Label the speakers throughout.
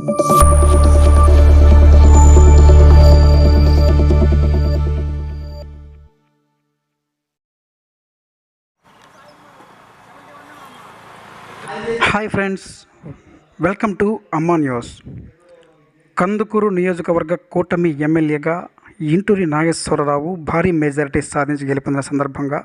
Speaker 1: Hi friends welcome to Amma news Kandukur నియోజకవర్గ కూటమి ఎమ్మెల్యేగా ఇంటూరి నాగేశ్వరరావు భారీ మెజారిటీ సాధించి గెలుపొందిన సందర్భంగా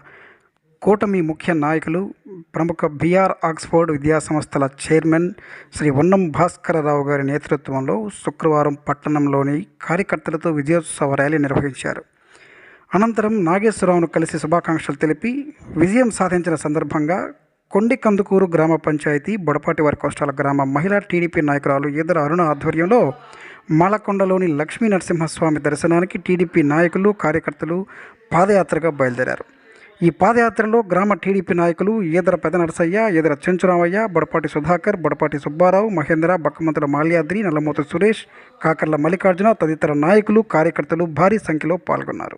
Speaker 1: కూటమి ముఖ్య నాయకులు ప్రముఖ బీఆర్ ఆక్స్ఫోర్డ్ విద్యాసంస్థల చైర్మన్ శ్రీ ఉన్నం భాస్కరరావు గారి నేతృత్వంలో శుక్రవారం పట్టణంలోని కార్యకర్తలతో విజయోత్సవ ర్యాలీ నిర్వహించారు. అనంతరం నాగేశ్వరరావును కలిసి శుభాకాంక్షలు తెలిపి విజయం సాధించిన సందర్భంగా కొండి కందుకూరు గ్రామ పంచాయతీ బొడపాటి వారి కోస్టాల గ్రామ మహిళా టీడీపీ నాయకురాలు ఈదర అరుణ ఆధ్వర్యంలో మాలకొండలోని లక్ష్మీ నరసింహస్వామి దర్శనానికి టీడీపీ నాయకులు కార్యకర్తలు పాదయాత్రగా బయలుదేరారు. ఈ పాదయాత్రలో గ్రామ టీడీపీ నాయకులు ఈదర పెద నరసయ్య ఈదర చెంచురామయ్య బొడపాటి సుధాకర్ బొడపాటి సుబ్బారావు మహేంద్ర బక్కమంతుల మాల్యాద్రి నల్లమూత సురేష్ కాకర్ల మల్లికార్జున తదితర నాయకులు కార్యకర్తలు భారీ సంఖ్యలో పాల్గొన్నారు.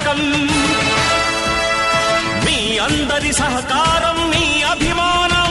Speaker 2: పథకం మీ అందరి సహకారం మీ అభిమానం.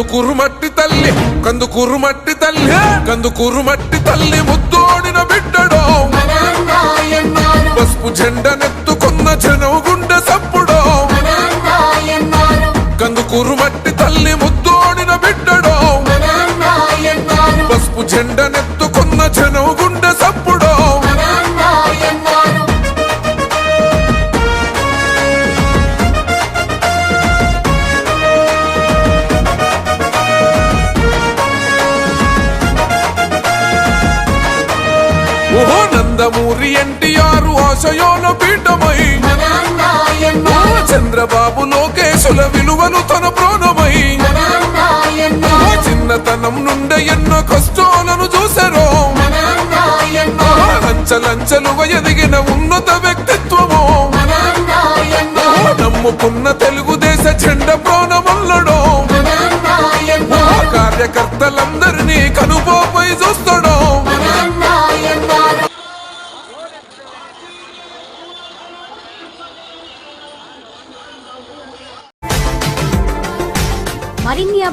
Speaker 3: కందుకూరు మట్టి తల్లి కందుకూరు మట్టి తల్లి కందుకూరు మట్టి తల్లి ముద్దోడిన బిడ్డడో. పసుపు జెండనెత్తుకున్న జనం గుండె సప్పుడో కందుకూరు మట్టి తల్లి ముద్దోడిన బిడ్డడో. పసుపు జెండనెత్తుకున్న నందమూరి ఎన్టీఆర్ ఆశయోల పీఠమై. చంద్రబాబు లోకేశుల విలువలు తన ప్రాణమై. చిన్నతనం నుండి ఎన్నో కష్టాలను చూసారో లంచలంచలుగా ఎదిగిన ఉన్నత వ్యక్తిత్వము. నమ్ముకున్న తెలుగుదేశ జెండ ప్రాణమల్లడో. కార్యకర్తలందరినీ కనుపోపై చూస్తాడో